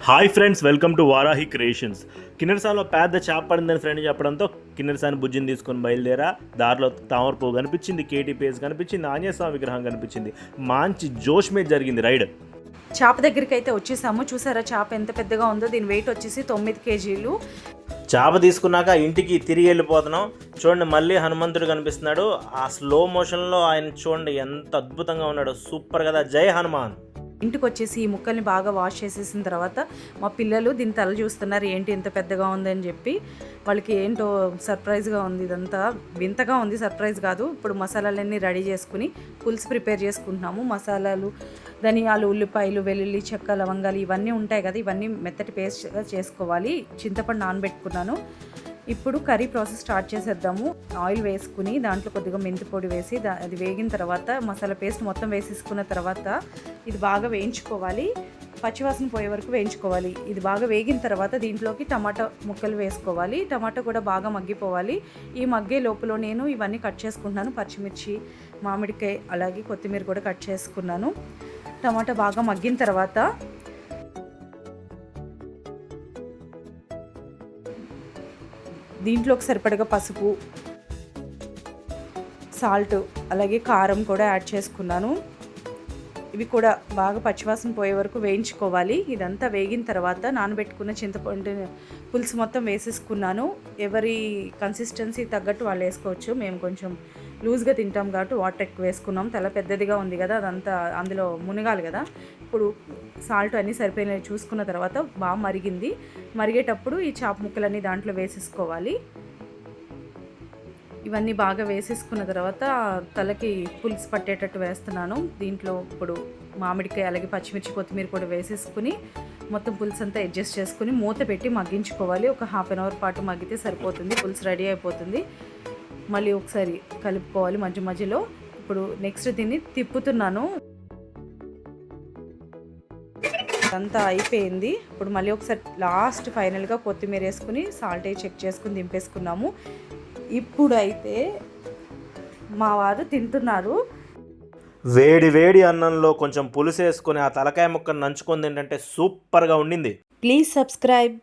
Hi friends welcome to Varahi creations. కిన్నెరసాలో పెద్ద చేప పడిందని ఫ్రెండ్ చెప్పడంతో కిన్నెరసాని బుజ్జిని తీసుకొని బయలుదేరా. దారిలో తామర పువ్వు కనిపించింది కేటీ పేజ్ కనిపించింది ఆంజనేయ స్వామి విగ్రహం కనిపించింది. మంచి జోష్ మీద జరిగింది రైడ్. చేప దగ్గరికి అయితే వచ్చేసాము. చూసారా చేప ఎంత పెద్దగా ఉందో? దీని వెయిట్ వచ్చేసి తొమ్మిది కేజీలు. చేప తీసుకున్నాక ఇంటికి తిరిగి వెళ్ళిపోతున్నాం. చూడండి మళ్ళీ హనుమంతుడు కనిపిస్తున్నాడు. ఆ స్లో మోషన్లో ఆయన చూడండి ఎంత అద్భుతంగా ఉన్నాడు. సూపర్ కదా. జై హనుమాన్. ఇంటికి వచ్చేసి ఈ ముక్కల్ని బాగా వాష్ చేసేసిన తర్వాత మా పిల్లలు దీని తల చూస్తున్నారు ఏంటి ఇంత పెద్దగా ఉందని చెప్పి వాళ్ళకి ఏంటో సర్ప్రైజ్గా ఉంది ఇదంతా. వింతగా ఉంది సర్ప్రైజ్ కాదు. ఇప్పుడు మసాలాలన్నీ రెడీ చేసుకుని పులుసు ప్రిపేర్ చేసుకుంటున్నాము. మసాలాలు ధనియాలు ఉల్లిపాయలు వెల్లుల్లి చెక్క లవంగాలు ఇవన్నీ ఉంటాయి కదా ఇవన్నీ మెత్తటి పేస్ట్గా చేసుకోవాలి. చింతపండు నానబెట్టుకున్నాను. ఇప్పుడు కర్రీ ప్రాసెస్ స్టార్ట్ చేసేద్దాము. ఆయిల్ వేసుకుని దాంట్లో కొద్దిగా మెంతి పొడి వేసి అది వేగిన తర్వాత మసాలా పేస్ట్ మొత్తం వేసేసుకున్న తర్వాత ఇది బాగా వేయించుకోవాలి. పచ్చివాసన పోయే వరకు వేయించుకోవాలి. ఇది బాగా వేగిన తర్వాత దీంట్లోకి టమాటా ముక్కలు వేసుకోవాలి. టమాటా కూడా బాగా మగ్గిపోవాలి. ఈ మగ్గే లోపల నేను ఇవన్నీ కట్ చేసుకుంటున్నాను. పచ్చిమిర్చి మామిడికాయ అలాగే కొత్తిమీర కూడా కట్ చేసుకున్నాను. టమాటా బాగా మగ్గిన తర్వాత దీంట్లోకి సరిపడగా పసుపు సాల్ట్ అలాగే కారం కూడా యాడ్ చేసుకున్నాను. ఇవి కూడా బాగా పచ్చివాసన పోయే వరకు వేయించుకోవాలి. ఇదంతా వేగిన తర్వాత నానబెట్టుకున్న చింతపండు పులుసు మొత్తం వేసేసుకున్నాను. ఎవరి కన్సిస్టెన్సీ తగ్గట్టు వాళ్ళు వేసుకోవచ్చు. మేము కొంచెం లూజ్గా తింటాం కాబట్టి వాటర్ ఎక్కువ వేసుకున్నాం. తల పెద్దదిగా ఉంది కదా అదంతా అందులో మునగాలి కదా. ఇప్పుడు సాల్ట్ అన్నీ సరిపోయిన చూసుకున్న తర్వాత బాగా మరిగింది. మరిగేటప్పుడు ఈ చాప ముక్కలన్నీ దాంట్లో వేసేసుకోవాలి. ఇవన్నీ బాగా వేసేసుకున్న తర్వాత తలకి పులుసు పట్టేటట్టు వేస్తున్నాను. దీంట్లో ఇప్పుడు మామిడికాయ అలాగే పచ్చిమిర్చి కొత్తిమీర కూడా వేసేసుకుని మొత్తం పులుసు అంతా అడ్జస్ట్ చేసుకుని మూత పెట్టి మగ్గించుకోవాలి. ఒక హాఫ్ అన్ అవర్ పాటు మగ్గితే సరిపోతుంది. పులుసు రెడీ అయిపోతుంది. మళ్ళీ ఒకసారి కలుపుకోవాలి మధ్య మధ్యలో. ఇప్పుడు నెక్స్ట్ దీన్ని తిప్పుతున్నాను. అంతా అయిపోయింది. ఇప్పుడు మళ్ళీ ఒకసారి లాస్ట్ ఫైనల్గా కొత్తిమీర వేసుకుని సాల్ట్ వేసి చెక్ చేసుకుని దింపేసుకున్నాము. ఇప్పుడైతే మా వారు తింటున్నారు. వేడి వేడి అన్నంలో కొంచెం పులుసు వేసుకొని ఆ తలకాయ ముక్కను నంచుకుంది ఏంటంటే సూపర్గా ఉండింది. Please subscribe.